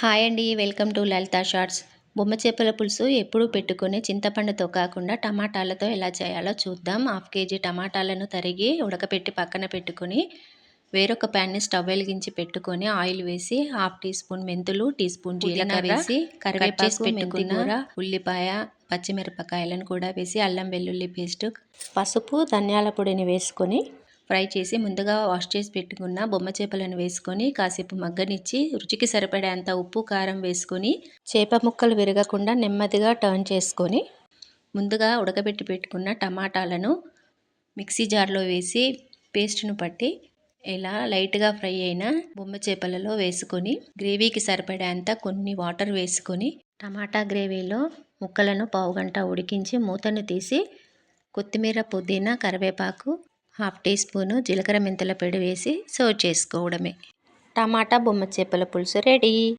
Hi అండి welcome to Lalitha shorts. బొమ్మ చేపల పులుసు ఎప్పుడు పెట్టుకొని చింతపండుతో కాకుండా టమాటాలతో ఎలా చేయాలో చూద్దాం. హాఫ్ కేజీ టమాటాలను తరిగి ఉడకపెట్టి పక్కన పెట్టుకొని వేరొక ప్యాన్ని స్టవ్ వెలిగించి పెట్టుకొని ఆయిల్ వేసి హాఫ్ టీ స్పూన్ మెంతులు టీ స్పూన్ జీలకర్ర వేసి కరివేపాకు పెట్టుకున్న ఉల్లిపాయ పచ్చిమిరపకాయలను కూడా వేసి అల్లం వెల్లుల్లి పేస్ట్ పసుపు ధనియాల పొడిని వేసుకొని ఫ్రై చేసి ముందుగా వాష్ చేసి పెట్టుకున్న బొమ్మ చేపలను వేసుకొని కాసేపు మగ్గనిచ్చి రుచికి సరిపడేంత ఉప్పు కారం వేసుకొని చేప ముక్కలు విరగకుండా నెమ్మదిగా టర్న్ చేసుకొని ముందుగా ఉడకబెట్టి పెట్టుకున్న టమాటాలను మిక్సీ జార్లో వేసి పేస్ట్ను పట్టి ఇలా లైట్గా ఫ్రై అయిన బొమ్మ చేపలలో వేసుకొని గ్రేవీకి సరిపడేంత కొన్ని వాటర్ వేసుకొని టమాటా గ్రేవీలో ముక్కలను పావుగంట ఉడికించి మూతను తీసి కొత్తిమీర పుదీనా కరివేపాకు హాఫ్ టీ స్పూను జీలకర్ర మెంతుల పొడి వేసి సర్వ్ చేసుకోవడమే. టమాటా బొమ్మ చేపల పులుసు రెడీ.